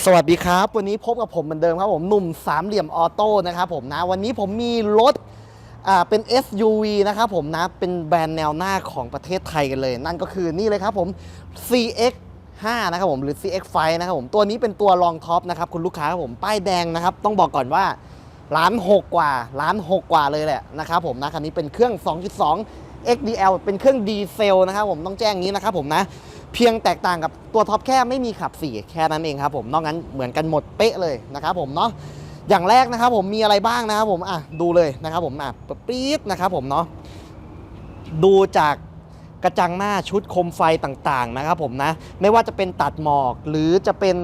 สวัสดีครับ วันนี้พบกับผมเหมือนเดิมครับผมหนุ่มสามเหลี่ยมออโต้นะครับผมนะ วันนี้ผมมีรถอ่าเป็น SUV นะครับผมนะ เป็นแบรนด์แนวหน้าของประเทศไทยกันเลย นั่นก็คือนี่เลยครับผม CX 5นะครับผมหรือ CX 5 นะครับผมตัวนี้เป็นตัวรองท็อปนะครับคุณลูกค้าครับผมป้ายแดงนะครับ ต้องบอกก่อนว่าล้านหกกว่าล้านหกกว่าเลยแหละนะครับผมนะคันนี้เป็นเครื่อง 2.2 XDL เป็นเครื่องดีเซลนะครับผมต้องแจ้งงี้นะครับผมนะ เพียงแตกต่างกับตัวท็อปแค่ไม่มีขับ 4 แค่นั้นเองครับผมนอกนั้นเหมือนกันหมดเป๊ะเลยนะครับผมเนาะอย่างแรกนะครับผมมีอะไรบ้างนะครับผมอะดูเลยนะครับผมอะปี๊ดนะครับผมเนาะดูจากกระจังหน้าชุดโคมไฟต่างๆนะครับผมนะไม่ว่าจะเป็นตัดหมอกหรือจะเป็น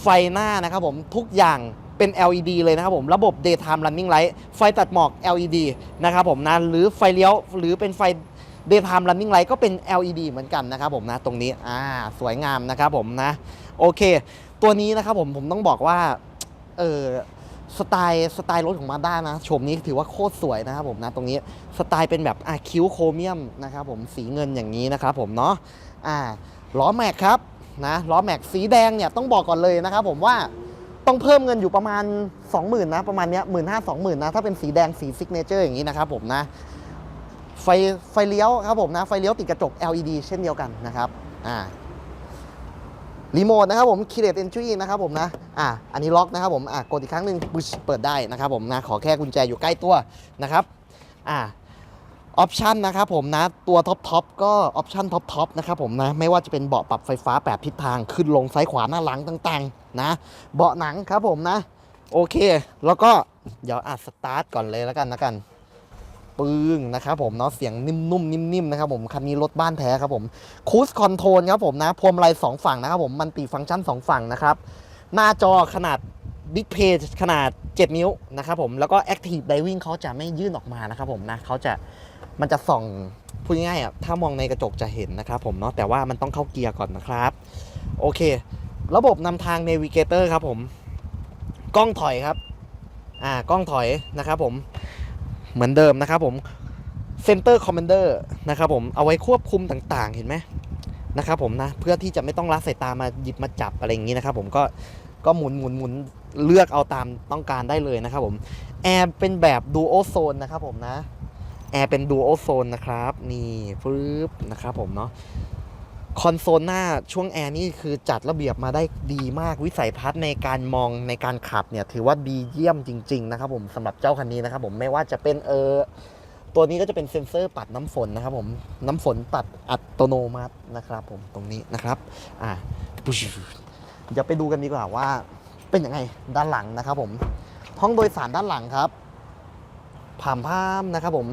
ไฟหน้านะครับผมทุกอย่างเป็น LED เลยนะครับผมระบบ daytime running light ไฟตัดหมอก LED นะครับผมนะหรือไฟเลี้ยวหรือเป็นไฟ daytime running light ก็เป็น LED เหมือนกันนะครับผมนะตรงนี้อ่าสวยงามนะครับผมนะโอเค ตัวนี้นะครับผมผมต้องบอกว่าเออสไตล์สไตล์รถของมาด้านะโฉมนี้ถือว่าโคตรสวยนะครับผมนะตรงนี้สไตล์เป็นแบบอะคิ้วโครเมียมนะครับผมสีเงินอย่างนี้นะครับผมเนาะอ่าล้อแม็กครับนะล้อแม็กสีแดงเนี่ยต้องบอกก่อนเลยนะครับผมว่าต้องเพิ่มเงินอยู่ประมาณ 20,000นะประมาณเนี้ยหมื่นห้าสองหมื่นนะถ้าเป็นสีแดงสีซิกเนเจอร์อย่างนี้นะครับผมนะ ไฟไฟเลี้ยวครับผมนะไฟเลี้ยวติดกระจก LED เช่นเดียวกันนะครับอ่ารีโมทนะครับผม Keyless Entry นะครับผมนะอ่าอันนี้ล็อกนะครับผมอ่ากดอีกครั้งหนึ่งปึ๊เปิดได้นะครับผมนะขอแค่กุญแจอยู่ใกล้ตัวนะครับอ่าออปชันนะครับผมนะตัวท็อปท็อปก็ออปชันท็อปท็อปนะครับผมนะไม่ว่าจะเป็นเบาะปรับไฟฟ้าแปดทิศทางขึ้นลงซ้ายขวาหน้าหลังต่างๆ นะ เบาะหนังครับผมนะ โอเค แล้วก็เดี๋ยวอะสตาร์ทก่อนเลยแล้วกันนะกัน ปึ้งนะครับผมเนาะเสียงนิ่มๆนิ่มๆนะครับผมคันนี้รถบ้านแท้ครับผมคูสคอนโทรลครับผมนะพวงมาลัยสองฝั่งนะครับผมมันติฟังก์ชันสองฝั่งนะครับหน้าจอขนาดบิ๊กเพจขนาด 7 นิ้วนะครับผมแล้วก็ Active Diving เขาจะไม่ยื่นออกมานะครับผมนะเขาจะมันจะส่องพูดง่ายๆอะถ้ามองในกระจกจะเห็นนะครับผมเนาะแต่ว่ามันต้องเข้าเกียร์ก่อนนะครับ โอเค ระบบนำทาง Navigator ครับผม กล้องถอยครับ อ่ากล้องถอยนะครับผม เหมือนเดิมนะครับผม Center Commander นะครับผมเอาไว้ควบคุมต่างๆ เห็นไหมนะครับผมนะเพื่อที่จะไม่ต้องละสายตามาหยิบมาจับอะไรอย่างนี้นะครับผมก็ก็หมุนหมุนหมุนเลือกเอาตามต้องการได้เลยนะครับผมแอร์เป็นแบบ Dual Zone นะครับผมนะแอร์เป็น Dual Zone นะครับ นี่ปึ๊บนะครับผมเนาะ คอนโซลหน้าช่วงแอร์นี่คือจัดระเบียบมาได้ดีมากวิสัยทัศน์ในการมองในการขับเนี่ยถือว่าดีเยี่ยมจริง ๆ นะครับผมสำหรับเจ้าคันนี้นะครับผมไม่ว่าจะเป็นเออตัวนี้ก็จะเป็นเซ็นเซอร์ปัดน้ำฝนนะครับผมน้ำฝนปัดอัตโนมัตินะครับผมตรงนี้นะครับอ่าเดี๋ยวไปดูกันดีกว่าว่า เป็นยังไงด้านหลังนะครับผมห้องโดยสารด้านหลังครับผ่ามพามนะครับผม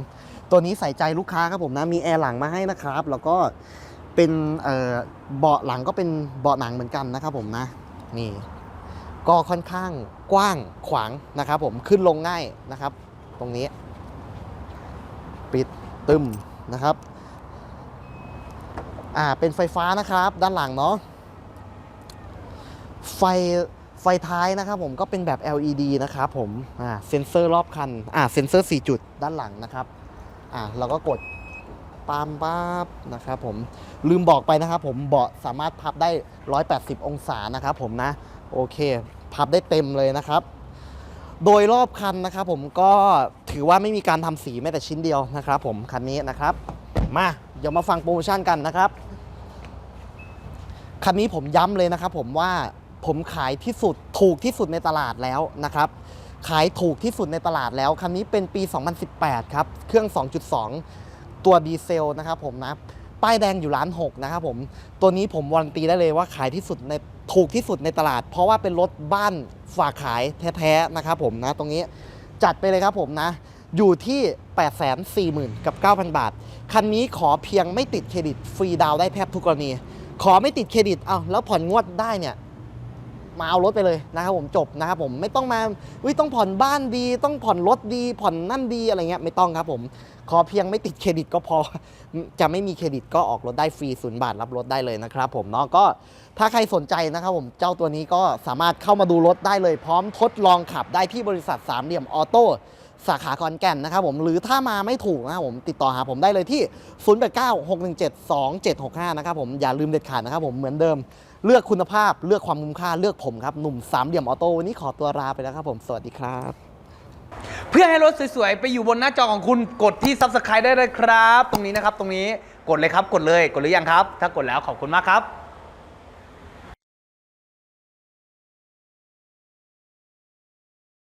ตัวนี้ใส่ใจลูกค้าครับผมนะมีแอร์หลังมาให้นะครับ แล้วก็ เป็นเอ่อเบาะหลังก็เป็นเบาะหนังเหมือนกันนะครับผมนะนี่ก็ค่อนข้างกว้างขวางนะครับผมขึ้นลงง่ายนะครับ ตรงนี้ ปิดตึมนะครับอ่าเป็นไฟฟ้านะครับ ด้านหลังเนาะไฟไฟท้ายนะครับผมก็เป็นแบบ LED นะครับผมอ่าเซ็นเซอร์รอบคันอ่าเซ็นเซอร์ 4 จุดด้านหลังนะครับอ่าเราก็กด ปามปับนะครับผมลืมบอกไปนะครับผมเบาะสามารถพับได้ 180 องศานะครับผมนะโอเค พับได้เต็มเลยนะครับ โดยรอบคันนะครับผมก็ถือว่าไม่มีการทำสีแม้แต่ชิ้นเดียวนะครับผมคันนี้นะครับ มาเดี๋ยวมาฟังโปรโมชั่นกันนะครับคันนี้ผมย้ำเลยนะครับผมว่าผมขายที่สุดถูกที่สุดในตลาดแล้วนะครับขายถูกที่สุดในตลาดแล้วคันนี้เป็นปี 2018 ครับ เครื่อง 2.2 ตัวดีเซลนะครับผมนะป้ายแดงอยู่ล้านหกนะครับผมตัวนี้ผมวันตีได้เลยว่าขายที่สุดในถูกที่สุดในตลาด เพราะว่าเป็นรถบ้านฝากขายแท้ๆนะครับผมนะตรงนี้จัดไปเลยครับผมนะ อยู่ที่ 8 4 0 0 0 0 กับ 9,000 บาท คันนี้ขอเพียงไม่ติดเครดิตฟรีดาวได้แทบทุกกรณี ขอไม่ติดเครดิตเอาแล้วผ่อนงวดได้เนี่ย มาเอารถไปเลยนะครับผมจบนะครับผมไม่ต้องมาวิต้องผ่อนบ้านดี ต้องผ่อนรถดี ผ่อนนั่นดีอะไรเงี้ยไม่ต้องครับผม ขอเพียงไม่ติดเครดิตก็พอ จะไม่มีเครดิตก็ออกรถได้ฟรีศูนย์บาทรับรถได้เลยนะครับผมเนาะก็ถ้าใครสนใจนะครับผมเจ้าตัวนี้ก็สามารถเข้ามาดูรถได้เลย พร้อมทดลองขับได้ที่บริษัทสามเหลี่ยมออโต้สาขาคอนแก่นนะครับผมหรือถ้ามาไม่ถูกนะครับผมติดต่อหาผมได้เลยที่ 0896172765 นะครับผมอย่าลืมเด็ดขาดนะครับผมเหมือนเดิม เลือกคุณภาพเลือกความคุ้มค่าเลือกผมครับ หนุ่มสามเหลี่ยมออโต้วันนี้ขอตัวลาไปแล้วครับผมสวัสดีครับ เพื่อให้รถสวยๆ ไปอยู่บนหน้าจอของคุณกดที่ Subscribe ได้เลยครับ ตรงนี้นะครับ ตรงนี้กดเลยครับกดเลยกดหรือยังครับ ถ้ากดแล้วขอบคุณมากครับ